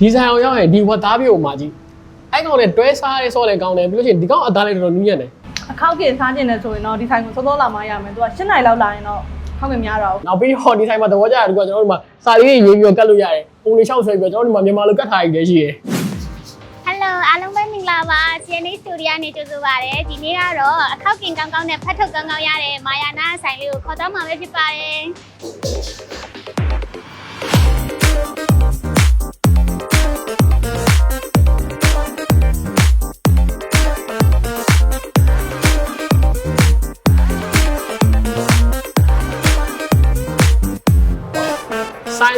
ဒီဇိုင်အောင်ရောက်ရင်ဒီဝတ်သားပြေကိုမှာကြည့်အဲ့ကောင်နဲ့တွဲစားရဲဆော့လဲကောင်းတယ်ပြီးလို့ရှိရင်ဒီကောင်အသားလေးတော်တော်နူးညံ့တယ်အခောက်ကင်စားကျင်တယ်ဆိုရင်တော့ဒီဆိုင်ကိုစောစောလာမှရမယ်သူက၈နိုင်လောက်လာရင်တော့ခောက်ကင်များတော့နောက်ပြီးဟော်ဒီဆိုင်မှာသဘောကျတယ်ကွာကျွန်တော်တို့မှာစာလေးရေးပြီးတော့ကတ်လို့ရတယ်ပုံလေးလျှောက်ဆွဲပြီးတော့ကျွန်တော်တို့ဒီမှာမြန်မာလိုကတ်ထားရည်လည်းရှိတယ်ဟယ်လိုအားလုံးပဲမင်္ဂလာပါ CNA Studio နေကြိုဆိုပါရစေဒီနေ့ကတော့အခောက်ကင်ကောင်းကောင်းနဲ့ဖတ်ထုတ်ကောင်းကောင်းရတဲ့မာယာနာဆိုင်လေးကိုခေါ်တော့မှာပဲဖြစ်ပါတယ်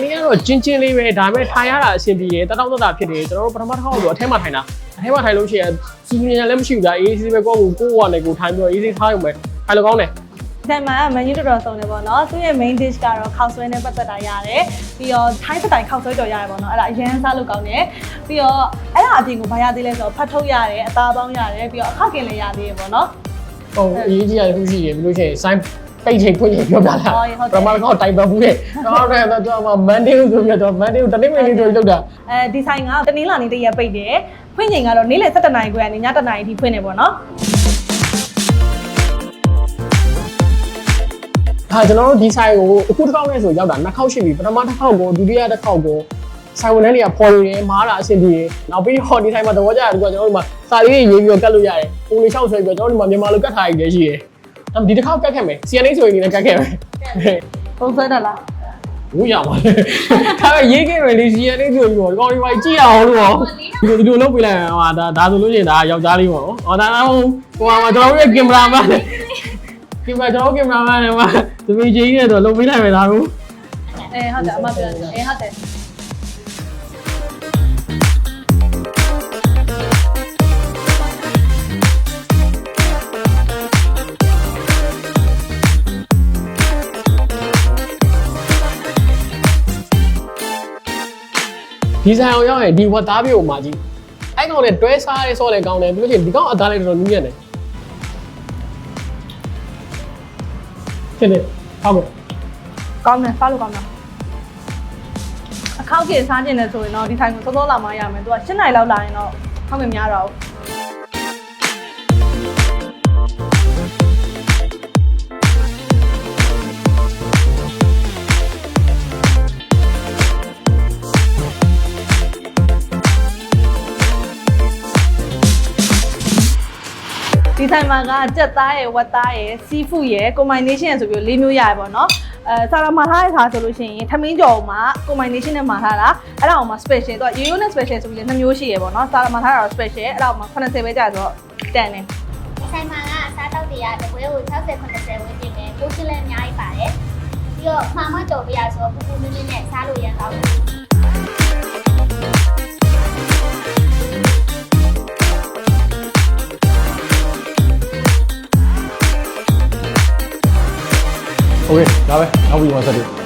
လေးကတော့ချင်းချင်းလေးပဲဒါပေမဲ့ထိုင်ရတာအဆင်ပြေတယ်တတောက်တတာဖြစ်တယ်ကျွန်တော်တို့ပထမတစ်ခါတော့အထဲမှာထိုင်တာအထဲမှာထိုင်လို့ရှိရင်စီစီညာလည်းမရှိဘူးဗျာအေးစီပဲကိုယ့်ကိုကိုယ့်ဝါနဲ့ကိုထိုင်ပြီးတော့အေးစီထားရုံပဲထိုင်လို့ကောင်းတယ်ဒီဆိုင်မှာမန်ယူတော်တော်စုံတယ်ပေါ့နော်သူ့ရဲ့ main dish ကတော့ခောက်ဆွဲနဲ့ပတ်သက်တာရတယ်ပြီးတော့ Thai စတိုင်ခောက်ဆွဲကြော်ရတယ်ပေါ့နော်အဲ့ဒါအရင်စားလို့ကောင်းတယ်ပြီးတော့အဲ့ဒါအပြင်ကိုဘာရသေးလဲဆိုတော့ဖတ်ထုတ်ရတယ်အသားပေါင်းရတယ်ပြီးတော့အခောက်ကင်လည်းရသေးတယ်ပေါ့နော်ဟုတ်အရေးကြီးရခုရှိတယ်ပြီးလို့ရှိရင်ဆို င်ပိတ်ချိန်ဖွင့်ချိန်ပြောပြလာဟုတ်ဟုတ်တယ်ပထမတစ်ခါတိုင်ပန်ဘူးတဲ့တော့တော့တော့မန်ဒေးကိုဆိုပြီးတော့မန်ဒေးကိုတနေ့မနေ့တို့လောက်တာအဲဒီဆိုင်ကတနင်္လာနေ့တည်းရပိတ်တယ်ဖွင့်ချိန်ကတော့နေ့လယ်7:00နာရီခွဲကနေည7:00နာရီထိဖွင့်နေပေါ့နော်ဟာကျွန်တော်တို့ဒီဆိုင်ကိုအခုတစ်ခေါက်နဲ့ဆိုရောက်တာနှစ်ခေါက်ရှိပြီပထမတစ်ခေါက်ကိုဒုတိယတစ်ခေါက်ကိုဆိုင်ဝန်ထမ်းတွေကပေါ်နေတယ်မားတာအဆင်ပြေတယ်နောက်ပြီးဟော်ဒီဆိုင်မှာသဘောကျတယ်ကွာကျွန်တော်တို့မှာစာလေးရေးပြီးတော့ကတ်လို့ရတယ်ပုံလေးလျှောက်ဆွဲပြီးတော့ကျွန်တော်တို့မှာမြန်မာလိုကတ်ထားရည်လည်းရှိတယ် ဒါဒီတစ်ခေါက်ကတ်ခဲ့မယ် CNA ဆိုရင်လည်းကတ်ခဲ့မယ်ပုံဆွဲတယ်လားဘူးရပါလေဒါပဲရေးခဲ့မယ်လေ CNA ဆိုပြီးတော့ကောင်းဒီမှာကြည့်အောင်လို့ရောဒီလိုဒီလိုလုပ်ပြလိုက်ဟာဒါဒါဆိုလို့ရှိရင်ဒါယောက်ျားလေးပေါ့နော်ဟောဒါတော့ဟိုမှာကျွန်တော်တို့ရဲ့ကင်မရာမန်ကင်မရာကျွန်တော်ကင်မရာမန်နဲ့မှာသမီးကြီးနဲ့တော့လုပ်ပေးလိုက်မယ်ဒါကိုအဲဟုတ်တယ်အမပြောတယ်အဲဟုတ်တယ် ဒီဇိုင်အောင်ရောက်ရင်ဒီဝတ်သားပြေကိုမှာကြည့်အဲ့ကောင်နဲ့တွဲစားရဲဆော့လဲကောင်းတယ်ပြီးလို့ရှိရင်ဒီကောင်အသားလေးတော်တော်နူးညံ့တယ်ဖြစ်တယ်ဟုတ်ကဲ့ကောင်းတယ်စားလို့ကောင်းတယ်အခောက်ကင်စားကျင်တယ်ဆိုရင်တော့ဒီဆိုင်ကိုစောစောလာမှရမယ်သူက၈နိုင်လောက်လာရင်တော့ခောက်ကင်များတော့ ဒီဆိုင်မှာကကြက်သားရယ်ဝက်သားရယ်စီးဖူးရယ် combination ရယ်ဆိုပြီးလေးမျိုးရတယ်ပေါ့နော်အဲဆာရာမှာထားတဲ့ခါဆိုလို့ရှိရင်ထမင်းကြော်မှာ combination နဲ့မှာထားတာအဲ့ဒါအောင်မှာ special တော့ရိုးရိုးနဲ့ special ဆိုပြီးလည်းနှစ်မျိုးရှိရယ်ပေါ့နော်ဆာရာမှာထားတာတော့ special အဲ့ဒါအောင်မှာ80ပဲကြာဆိုတော့တန်တယ်ဒီဆိုင်မှာကအစားတောက်တွေကတစ်ပွဲကို60 80ဝန်းကျင်နဲ့ကိုယ်ချင်းလည်းအများကြီးပါတယ်ပြီးတော့မှာမတော်ပြရဆိုတော့ပူပူမင်းမင်းနဲ့စားလို့ရန်ကောင်း โอเคဒါပဲနောက်ပြီးမှဆက်တယ်